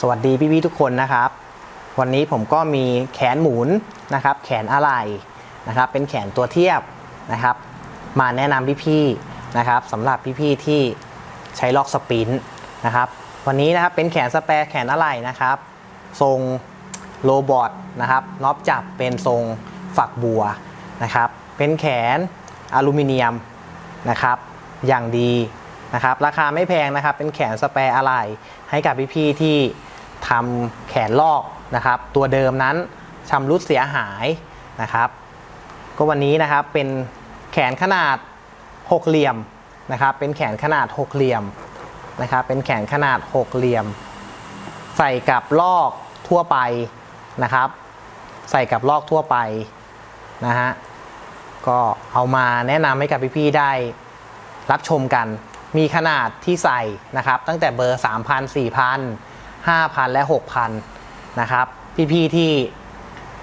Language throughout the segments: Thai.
สวัสดีพี่ๆทุกคนนะครับ วันนี้ผมก็มีแขนหมุนนะครับ แขนอะไหล่นะครับ เป็นแขนตัวเทียบนะครับ มาแนะนำพี่ๆนะครับสำหรับพี่ๆที่ใช้ล็อกสปรินต์นะครับ วันนี้นะครับเป็นแขนสแปร์แขนอะไหล่นะครับ ทรงโรบอทนะครับน็อปจับเป็นทรงฝักบัวนะครับ เป็นแขนอลูมิเนียมนะครับ อย่างดีนะครับราคาไม่แพงนะครับ เป็นแขนสแปร์อะไหล่ให้กับพี่ๆที่ ทำแขนลอกนะครับ ตัวเดิมนั้นชำรุดเสียหายนะครับ ก็วันนี้นะครับเป็นแขนขนาดหกเหลี่ยมนะครับ เป็นแขนขนาดหกเหลี่ยมนะครับ เป็นแขนขนาดหกเหลี่ยม ใส่กับลอกทั่วไปนะครับ ใส่กับลอกทั่วไปนะฮะก็เอามาแนะนำให้กับพี่ๆได้รับชมกัน มีขนาดที่ใส่นะครับ ตั้งแต่เบอร์ 3,000 4,000 5,000 และ 6,000 นะครับ พี่ๆที่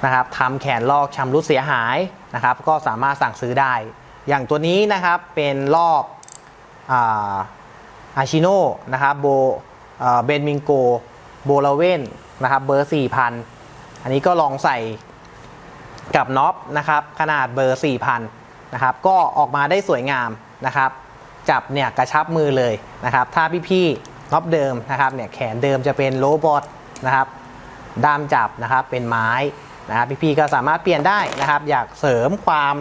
นะครับทำแขนลอกชำรุดเสียหายนะครับ ก็สามารถสั่งซื้อได้ อย่างตัวนี้นะครับเป็นลอกอาชิโน่นะครับโบเบนมิงโกโบลาเวนนะครับเบอร์ 4,000 อันนี้ก็ลองใส่กับน็อปนะครับขนาดเบอร์ 4,000 นะครับ ก็ออกมาได้สวยงามนะครับ จับเนี่ยกระชับมือเลยนะครับ ถ้าพี่ๆ น็อปเดิมนะครับเนี่ยแขนเดิมจะเป็นโลบอทนะครับด้ามจับนะครับเป็นไม้นะครับพี่ๆก็สามารถเปลี่ยนได้นะครับ อยากเสริมความ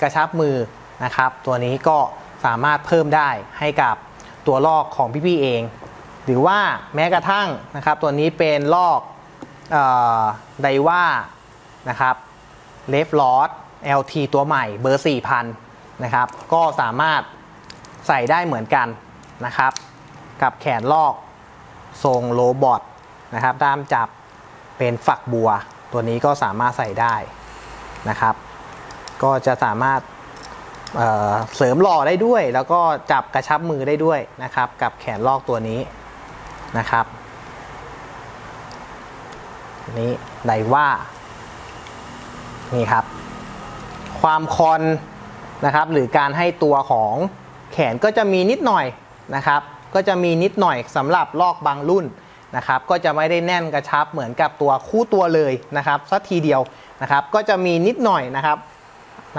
กระชับมือนะครับ ตัวนี้ก็สามารถเพิ่มได้ให้กับตัวลอกของพี่ๆเอง หรือว่าแม้กระทั่งนะครับตัวนี้เป็นลอกไดว่านะครับเลฟลอ LT ตัวใหม่เบอร์ 4,000 นะครับ ก็สามารถใส่ได้เหมือนกันนะครับ กับแขนลอกทรงโรบอทนะครับ ด้ามจับเป็นฝักบัว ตัวนี้ก็สามารถใส่ได้นะครับ ก็จะสามารถเเสริมหล่อได้ด้วย แล้วก็จับกระชับมือได้ด้วยนะครับ กับแขนลอกตัวนี้นะครับนี้ไดว่านี่ครับ ความคอนนะครับ หรือการให้ตัวของแขนก็จะมีนิดหน่อยนะครับ ก็จะมีนิดหน่อยสำหรับลอกบางรุ่นนะครับ ก็จะไม่ได้แน่นกระชับเหมือนกับตัวคู่ตัวเลยนะครับสักทีเดียวนะครับ ก็จะมีนิดหน่อยนะครับ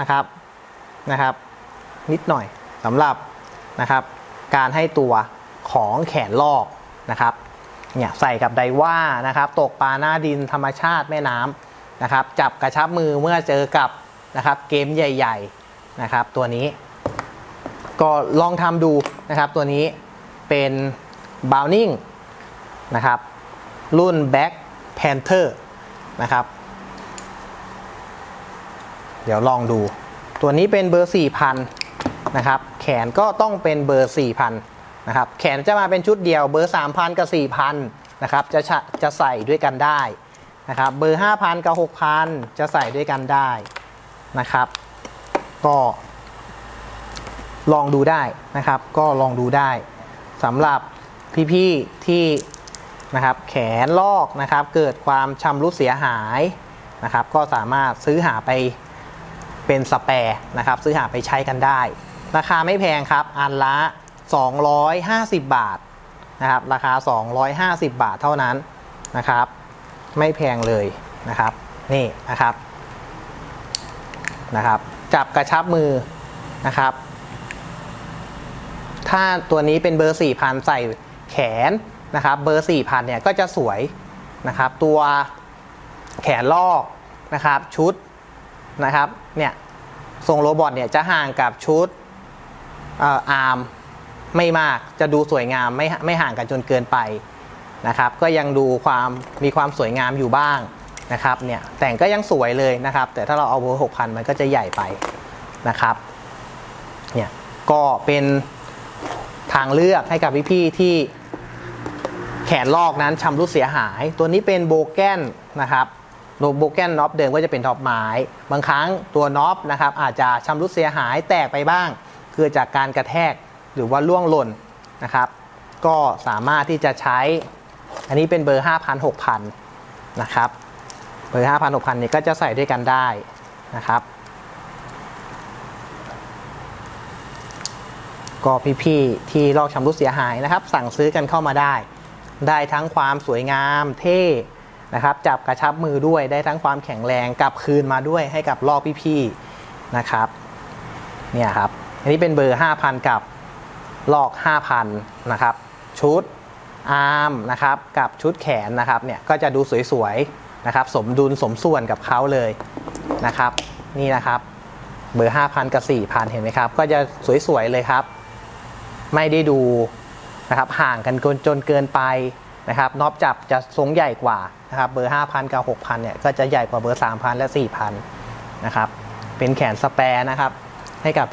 นะครับนะครับ นิดหน่อยสำหรับนะครับ การให้ตัวของแขนลอกนะครับเนี่ยใส่กับไดว่านะครับ ตกปลาหน้าดินธรรมชาติแม่น้ำนะครับ จับกระชับมือเมื่อเจอกับนะครับเกมใหญ่ ๆนะครับ ตัวนี้ ก็ลองทำดูนะครับตัวนี้ เป็นบ o w นิ่งนะครับรุ่น Black Panther นะครับ เดี๋ยวลองดู ตัวนี้เป็นเบอร์ 4,000 นะครับ แขนก็ต้องเป็นเบอร์ 4,000 นะครับ แขนจะมาเป็นชุดเดียว เบอร์ 3,000 กับ 4,000 นะครับ จะจะใส่ด้วยกันได้นะครับ เบอร์ 5,000 กับ 6,000 จะใส่ด้วยกันได้นะครับ ก็ลองดูได้นะครับ ก็ลองดูได้ สำหรับพี่ๆที่นะครับแขนลอกนะครับ เกิดความชำรุดเสียหายนะครับ ก็สามารถซื้อหาไปเป็นสแปร์นะครับ ซื้อหาไปใช้กันได้ ราคาไม่แพงครับ อันละ 250 บาทนะครับ ราคา 250 บาทเท่านั้นนะครับ ไม่แพงเลยนะครับ นี่นะครับนะครับ จับกระชับมือนะครับ ถ้าตัวนี้เป็นเบอร์4,000ใส่แขนนะครับ เบอร์4,000เนี่ยก็จะสวยนะครับ ตัวแขนลอกนะครับ ชุดนะครับเนี่ยทรงโรบอทเนี่ยจะห่างกับชุดอาร์มไม่มากจะดูสวยงามไม่ไม่ห่างกันจนเกินไปนะครับ ก็ยังดูความมีความสวยงามอยู่บ้างนะครับเนี่ยแต่งก็ยังสวยเลยนะครับ แต่ถ้าเราเอาเบอร์6,000มันก็จะใหญ่ไปนะครับเนี่ยก็เป็น ทางเลือกให้กับพี่ๆที่แขนลอกนั้นชำรุดเสียหาย ตัวนี้เป็นโบแกนนะครับโโบแกนน็อปเดิมก็จะเป็นท็อปไม้ บางครั้งตัวน็อปนะครับอาจจะชำรุดเสียหายแตกไปบ้าง เกิดจากการกระแทกหรือว่าล่วงหล่นนะครับ ก็สามารถที่จะใช้ อันนี้เป็นเบอร์ 5,000 6,000 นะครับ เบอร์ 5,000 6,000เนี่ยก็จะใส่ด้วยกันได้นะครับ ก็พี่ๆที่ลอกชำรุดเสียหายนะครับ สั่งซื้อกันเข้ามาได้ ได้ทั้งความสวยงามเท่นะครับ จับกระชับมือด้วยได้ทั้งความแข็งแรงกลับคืนมาด้วยให้กับลอกพี่ๆนะครับเนี่ยครับอันนี้เป็นเบอร์ 5,000 กับลอก 5,000 นะครับ ชุดอาร์มนะครับกับชุดแขนนะครับเนี่ยก็จะดูสวยๆนะครับ สมดุลสมส่วนกับเขาเลยนะครับ นี่นะครับเบอร์ 5,000 กับ 4,000 เห็นไหมครับ ก็จะสวยๆเลยครับ ไม่ได้ดูนะครับห่างกันจนจนเกินไปนะครับน็อบจับจะทรงใหญ่กว่านะครับเบอร์ 5,000 กับ 6,000 เนี่ยก็จะใหญ่กว่าเบอร์ 3,000 และ 4,000 นะครับ เป็นแขนสแปรนะครับให้กับ